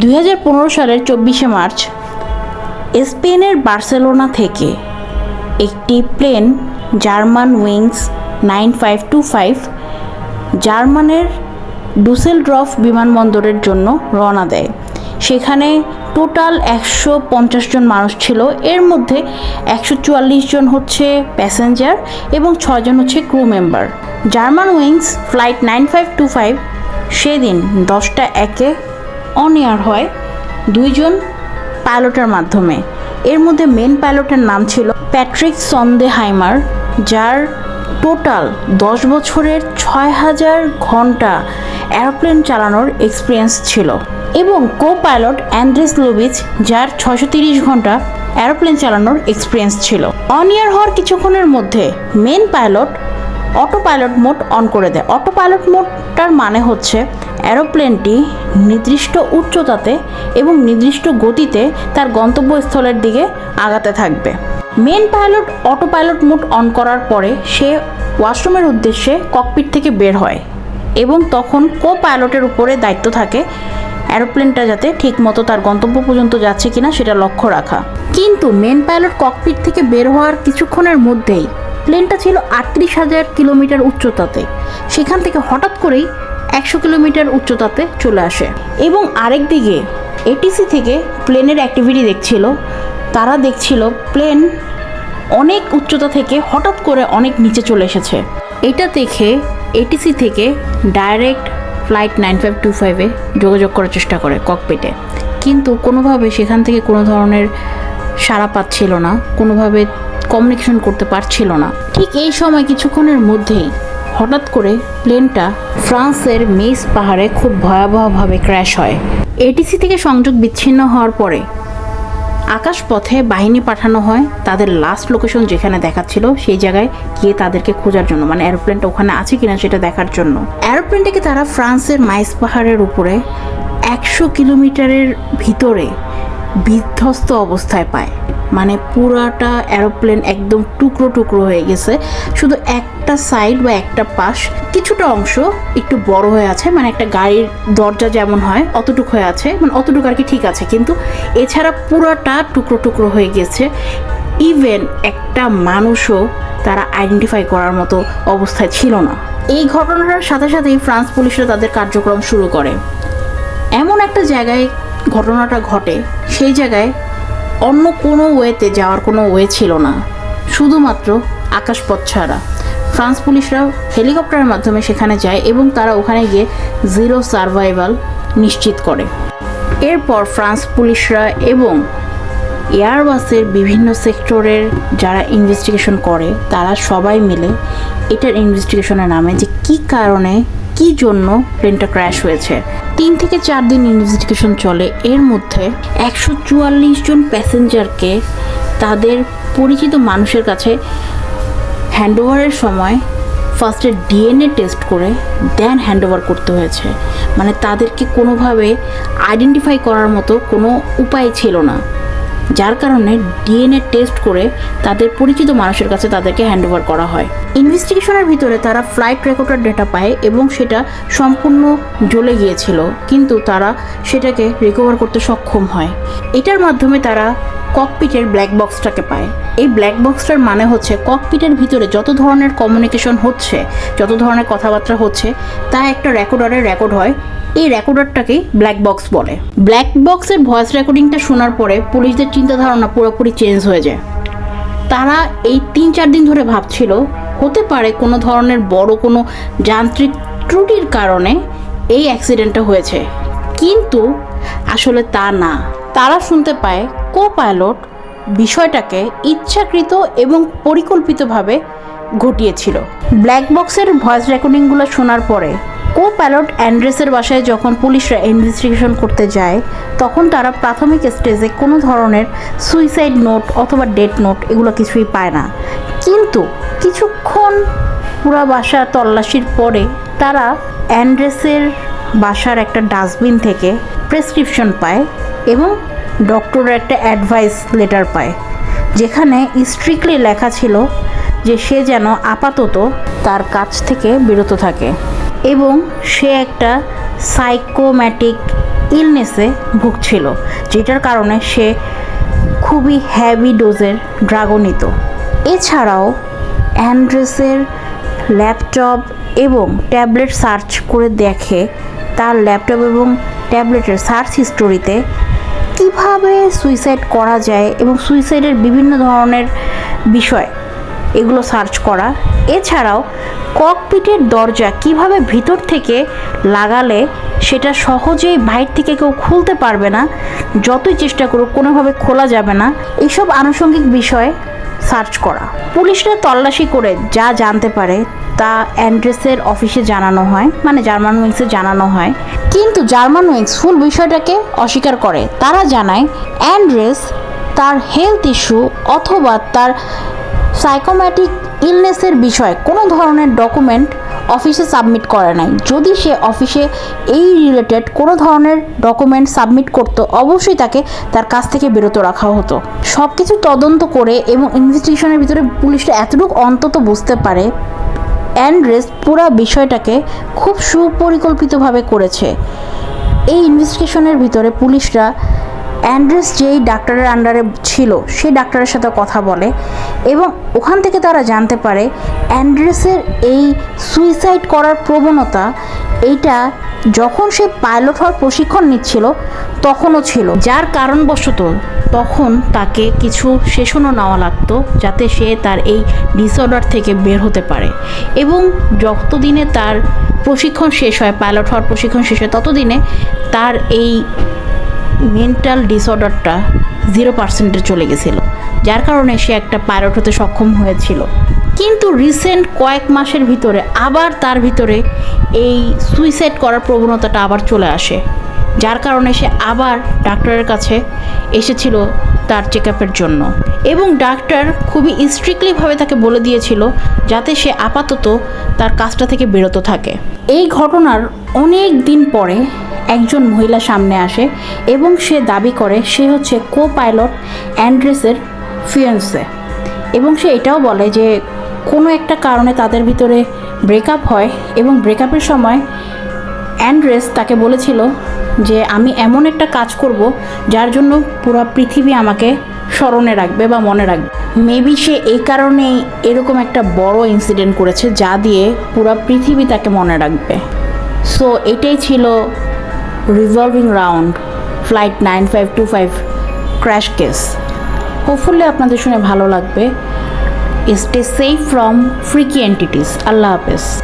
দুই হাজার পনেরো সালের চব্বিশে মার্চ, স্পেনের বার্সেলোনা থেকে একটি plane Germanwings nine five two five জার্মানের Dusseldorf বিমানবন্দরের জন্য রওনা দেয়। সেখানে টোটাল একশো পঞ্চাশ জন মানুষ ছিল। এর মধ্যে একশো চুয়াল্লিশ জন হচ্ছে প্যাসেঞ্জার এবং ছজন হচ্ছে crew member. Germanwings flight nine five two five সেদিন দশটা একে অন এয়ার হয় দুইজন পাইলটের মাধ্যমে। এর মধ্যে মেন পাইলটের নাম ছিল প্যাট্রিক সন্দে হাইমার যার টোটাল দশ বছরের ছয় হাজার ঘণ্টা এরোপ্লেন চালানোর এক্সপিরিয়েন্স ছিল। এবং কো পাইলট অ্যান্ড্রেস লোবিচ যার ছশো তিরিশ ঘণ্টা এরোপ্লেন চালানোর এক্সপিরিয়েন্স ছিল। অন ইয়ার হওয়ার কিছুক্ষণের মধ্যে main pilot autopilot mode on করে দেয়। অটো পাইলট মোডটার মানে হচ্ছে অ্যারোপ্লেনটি নির্দিষ্ট উচ্চতাতে এবং নির্দিষ্ট গতিতে তার গন্তব্যস্থলের দিকে আগাতে থাকবে। Main pilot autopilot mode on করার পরে সে ওয়াশরুমের উদ্দেশ্যে ককপিট থেকে বের হয় এবং তখন কো পাইলটের উপরে দায়িত্ব থাকে অ্যারোপ্লেনটা যাতে ঠিকমতো তার গন্তব্য পর্যন্ত যাচ্ছে কিনা সেটা লক্ষ্য রাখা। কিন্তু মেন পাইলট ককপিট থেকে বের হওয়ার কিছুক্ষণের মধ্যেই প্লেনটা ছিল আটত্রিশ হাজার কিলোমিটার উচ্চতাতে। সেখান থেকে হঠাৎ করেই একশো কিলোমিটার উচ্চতাতে চলে আসে। এবং আরেক দিকে এটিসি থেকে প্লেনের অ্যাক্টিভিটি দেখছিল। তারা দেখছিল প্লেন অনেক উচ্চতা থেকে হঠাৎ করে অনেক নিচে চলে এসেছে। এটা দেখে এটিসি থেকে direct flight nine five two ফাইভে যোগাযোগ করার চেষ্টা করে ককপিটে কিন্তু কোনোভাবে সেখান থেকে কোনো ধরনের সাড়া পাচ্ছিল না। কোনোভাবে কমিউনিকেশন করতে পারছিল না। ঠিক এই সময় কিছুক্ষণের মধ্যেই হঠাৎ করে প্লেনটা ফ্রান্সের মেস পাহাড়ে খুব ভয়াবহভাবে ক্র্যাশ হয়। এটিসি থেকে সংযোগ বিচ্ছিন্ন হওয়ার পরে আকাশপথে বাহিনী পাঠানো হয় তাদের লাস্ট লোকেশন যেখানে দেখাচ্ছিল সেই জায়গায় গিয়ে তাদেরকে খোঁজার জন্য মানে এরোপ্লেনটা ওখানে আছে কিনা সেটা দেখার জন্য। এরোপ্লেনটাকে তারা ফ্রান্সের মাইস পাহাড়ের উপরে একশো কিলোমিটারের ভিতরে বিধ্বস্ত অবস্থায় পায়। মানে পুরাটা এরোপ্লেন একদম টুকরো টুকরো হয়ে গেছে। শুধু একটা সাইড বা একটা পাশ, কিছুটা অংশ একটু বড় হয়ে আছে মানে একটা গাড়ির দরজা যেমন হয়, অতটুকু হয়ে আছে মানে অতটুকু আর কি ঠিক আছে। কিন্তু এছাড়া পুরাটা টুকরো টুকরো হয়ে গেছে। ইভেন একটা মানুষও তারা আইডেন্টিফাই করার মতো অবস্থায় ছিল না। এই ঘটনাটার সাথে সাথেই ফ্রান্স পুলিশরা তাদের কার্যক্রম শুরু করে। এমন একটা জায়গায় ঘটনাটা ঘটে, সেই জায়গায় অন্য কোনো ওয়েতে যাওয়ার কোনো ওয়ে ছিল না। শুধুমাত্র আকাশপথ ছাড়া। ফ্রান্স পুলিশরা হেলিকপ্টারের মাধ্যমে সেখানে যায় এবং তারা ওখানে গিয়ে জিরো সার্ভাইভাল নিশ্চিত করে। এরপর ফ্রান্স পুলিশরা এবং এয়ারবাসের বিভিন্ন সেক্টরের যারা ইনভেস্টিগেশন করে, তারা সবাই মিলে এটার ইনভেস্টিগেশনের নামে যে কী কারণে, কী জন্য প্লেনটা ক্র্যাশ হয়েছে। তিন থেকে চার দিন ইনভেস্টিগেশন চলে। এর মধ্যে একশো চুয়াল্লিশ জন প্যাসেঞ্জারকে তাদের পরিচিত মানুষের কাছে হ্যান্ডওভারের সময় ফার্স্টে ডিএনএ টেস্ট করে দেন হ্যান্ডওভার করতে হয়েছে। মানে তাদেরকে কোনোভাবে আইডেন্টিফাই করার মতো কোনো উপায় ছিল না। যার কারণে ডিএনএ টেস্ট করে তাদের পরিচিত মানুষের কাছে তাদেরকে হ্যান্ডওভার করা হয়। ইনভেস্টিগেশনের ভিতরে তারা ফ্লাইট রেকর্ডার ডেটা পায় এবং সেটা সম্পূর্ণ জ্বলে গিয়েছিল, কিন্তু তারা সেটাকে রিকভার করতে সক্ষম হয়। এটার মাধ্যমে তারা ককপিটের ব্ল্যাক বক্সটাকে পায়। এই ব্ল্যাক বক্সটার মানে হচ্ছে ককপিটের ভিতরে যত ধরনের কমিউনিকেশন হচ্ছে, যত ধরনের কথাবার্তা হচ্ছে, তা একটা রেকর্ডারে রেকর্ড হয়। এই রেকর্ডারটাকেই ব্ল্যাক বক্স বলে। ব্ল্যাক বক্সের ভয়েস রেকর্ডিংটা শোনার পরে পুলিশদের চিন্তা ধারণা পুরোপুরি চেঞ্জ হয়ে যায়। তারা এই তিন চার দিন ধরে ভাবছিল, হতে পারে কোনো ধরনের বড় কোনো যান্ত্রিক ত্রুটির কারণে এই অ্যাক্সিডেন্টটা হয়েছে। কিন্তু আসলে তা না। তারা শুনতে পায় কো পাইলট বিষয়টাকে ইচ্ছাকৃত এবং পরিকল্পিতভাবে ঘটিয়েছিল। ব্ল্যাক বক্সের ভয়েস রেকর্ডিংগুলো শোনার পরে কো পাইলট অ্যান্ড্রেসের বাসায় যখন পুলিশরা ইনভেস্টিগেশন করতে যায়, তখন তারা প্রাথমিক স্টেজে কোনো ধরনের সুইসাইড নোট অথবা ডেট নোট এগুলো কিছুই পায় না। কিন্তু কিছুক্ষণ পুরা বাসা তল্লাশির পরে তারা অ্যান্ড্রেসের বাসার একটা ডাস্টবিন থেকে প্রেসক্রিপশন পায় এবং ডক্টরের একটা অ্যাডভাইস লেটার পায়, যেখানে স্ট্রিক্টলি লেখা ছিল যে সে যেন আপাতত তার কাছ থেকে বিরত থাকে। এবং সে একটা সাইকোম্যাটিক ইলনেসে ভুগছিল, যেটার কারণে সে খুবই হ্যাভি ডোজের ড্রাগও নিত। এছাড়াও অ্যান্ড্রেসের ল্যাপটপ এবং ট্যাবলেট সার্চ করে দেখে তার ল্যাপটপ এবং ট্যাবলেটের সার্চ হিস্টোরিতে কীভাবে সুইসাইড করা যায় এবং সুইসাইডের বিভিন্ন ধরনের বিষয় এগুলো সার্চ করা এছাড়াও ককপিটের দরজা কীভাবে ভিতর থেকে লাগালে সেটা সহজেই বাইর থেকে কেউ খুলতে পারবে না, যতই চেষ্টা করুক কোনোভাবে খোলা যাবে না এইসব আনুষঙ্গিক বিষয় সার্চ করা। পুলিশরা তল্লাশি করে যা জানতে পারে তা অ্যান্ড্রেসের অফিসে জানানো হয় মানে জার্মান উইংসে জানানো হয়। কিন্তু জার্মান উইংস ফুল বিষয়টাকে অস্বীকার করে। তারা জানায়, অ্যান্ড্রেস তার হেলথ ইস্যু অথবা তার সাইকোম্যাটিক ইলনেসের বিষয়ে কোনো ধরনের ডকুমেন্ট অফিসে সাবমিট করে নাই। যদি সে অফিসে এই রিলেটেড কোনো ধরনের ডকুমেন্ট সাবমিট করতো, অবশ্যই তাকে তার কাছ থেকে বিরত রাখা হতো। সব কিছু তদন্ত করে এবং ইনভেস্টিগেশনের ভিতরে পুলিশরা এতটুকু অন্তত বুঝতে পারে অ্যান্ড্রেস পুরো বিষয়টাকে খুব সুপরিকল্পিতভাবে করেছে। এই ইনভেস্টিগেশনের ভিতরে পুলিশরা অ্যান্ড্রেস যেই ডাক্তারের আন্ডারে ছিল, সেই ডাক্তারের সাথে কথা বলে এবং ওখান থেকে তারা জানতে পারে অ্যান্ড্রেসের এই সুইসাইড করার প্রবণতা, এইটা যখন সে পাইলট হওয়ার প্রশিক্ষণ নিচ্ছিল, তখনও ছিল। যার কারণবশত তখন তাকে কিছু সেশনও নেওয়া লাগতো যাতে সে তার এই ডিসঅর্ডার থেকে বের হতে পারে এবং যতদিনে তার প্রশিক্ষণ শেষ হয়, পাইলট হওয়ার প্রশিক্ষণ শেষ হয়, ততদিনে তার এই মেন্টাল ডিসঅর্ডারটা জিরো পার্সেন্টে চলে গেছিল, যার কারণে সে একটা পাইলট হতে সক্ষম হয়েছিল। কিন্তু রিসেন্ট কয়েক মাসের ভিতরে আবার তার ভিতরে এই সুইসাইড করার প্রবণতাটা আবার চলে আসে, যার কারণে সে আবার ডাক্তারের কাছে এসেছিল তার চেক আপের জন্য। এবং ডাক্তার খুবই স্ট্রিক্টলিভাবে তাকে বলে দিয়েছিল যাতে সে আপাতত তার কাজটা থেকে বিরত থাকে। এই ঘটনার অনেক দিন পরে একজন মহিলা সামনে আসে এবং সে দাবি করে সে হচ্ছে কো পাইলট অ্যান্ড্রেসের ফিয়েন্সে এবং সে এটাও বলে যে কোনো একটা কারণে তাদের ভিতরে ব্রেকআপ হয় এবং ব্রেকআপের সময় অ্যান্ড্রেস তাকে বলেছিল যে আমি এমন একটা কাজ করব যার জন্য পুরো পৃথিবী আমাকে স্মরণে রাখবে বা মনে রাখবে। মেবি সে এই কারণেই এরকম একটা বড় ইনসিডেন্ট করেছে যা দিয়ে পুরো পৃথিবী তাকে মনে রাখবে। সো এটাই ছিল revolving round flight nine five two five crash case hopefully আপনাদের শুনে ভালো লাগবে। Stay safe from freaky entities আল্লাহ হাফেজ।